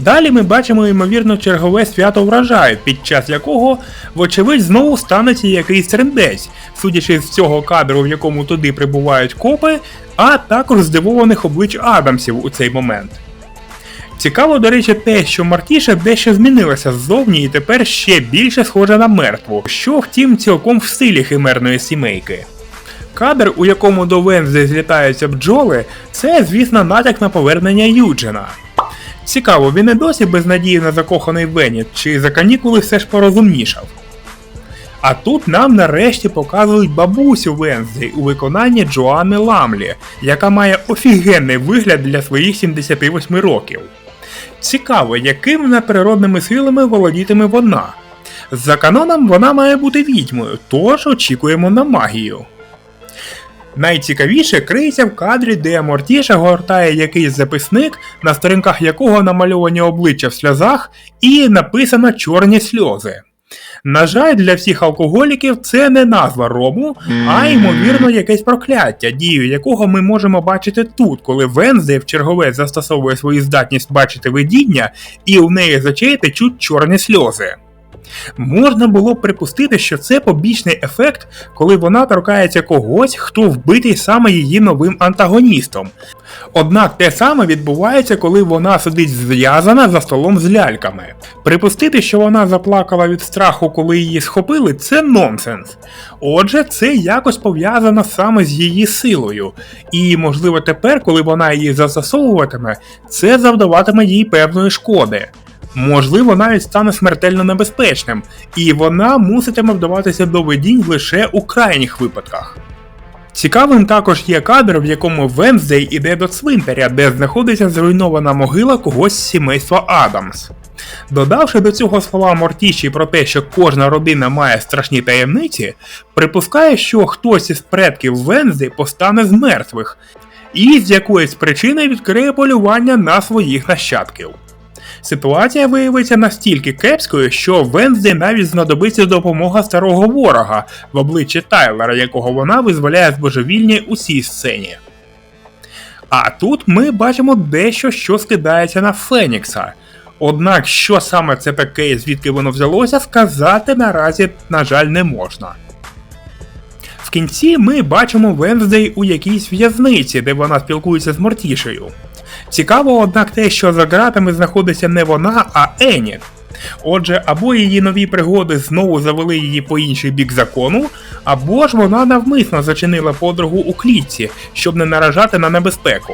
Далі ми бачимо ймовірно чергове свято врожаю, під час якого, вочевидь, знову станеться якийсь трендець, судячи з цього кадру, в якому туди прибувають копи, а також здивованих облич Адамсів у цей момент. Цікаво, до речі, те, що Мартіша дещо змінилася ззовні і тепер ще більше схожа на мертву, що втім цілком в стилі химерної сімейки. Кадр, у якому до Вензи злітаються бджоли, це, звісно, натяк на повернення Юджина. Цікаво, він і досі безнадійно закоханий в чи за канікули все ж порозумнішав. А тут нам нарешті показують бабусю Вензи у виконанні Джоанни Ламлі, яка має офігенний вигляд для своїх 78 років. Цікаво, якими надприродними силами володітиме вона. За каноном вона має бути відьмою, тож очікуємо на магію. Найцікавіше криється в кадрі, де Мортіша гортає якийсь записник, на сторінках якого намальовані обличчя в сльозах і написано чорні сльози. На жаль, для всіх алкоголіків це не назва рому, а ймовірно якесь прокляття, дію якого ми можемо бачити тут, коли Венздей в чергове застосовує свою здатність бачити видіння, і у неї з очей течуть чорні сльози. Можна було б припустити, що це побічний ефект, коли вона торкається когось, хто вбитий саме її новим антагоністом. Однак те саме відбувається, коли вона сидить зв'язана за столом з ляльками. Припустити, що вона заплакала від страху, коли її схопили, це нонсенс. Отже, це якось пов'язано саме з її силою. І, можливо, тепер, коли вона її застосовуватиме, це завдаватиме їй певної шкоди. Можливо, навіть стане смертельно небезпечним, і вона муситиме вдаватися до видінь лише у крайніх випадках. Цікавим також є кадр, в якому Венздей іде до цвинтаря, де знаходиться зруйнована могила когось з сімейства Адамс. Додавши до цього слова Мортіші про те, що кожна родина має страшні таємниці, припускає, що хтось із предків Вензи постане з мертвих, і з якоїсь причини відкриє полювання на своїх нащадків. Ситуація виявиться настільки кепською, що Венздей навіть знадобиться допомога старого ворога в обличчі Тайлера, якого вона визволяє з божевільні у цій сцені. А тут ми бачимо дещо, що скидається на Фенікса. Однак, що саме це таке і звідки воно взялося, сказати наразі, на жаль, не можна. В кінці ми бачимо Венздей у якійсь в'язниці, де вона спілкується з Мортішею. Цікаво, однак, те, що за ґратами знаходиться не вона, а Еніт. Отже, або її нові пригоди знову завели її по інший бік закону, або ж вона навмисно зачинила подругу у клітці, щоб не наражати на небезпеку.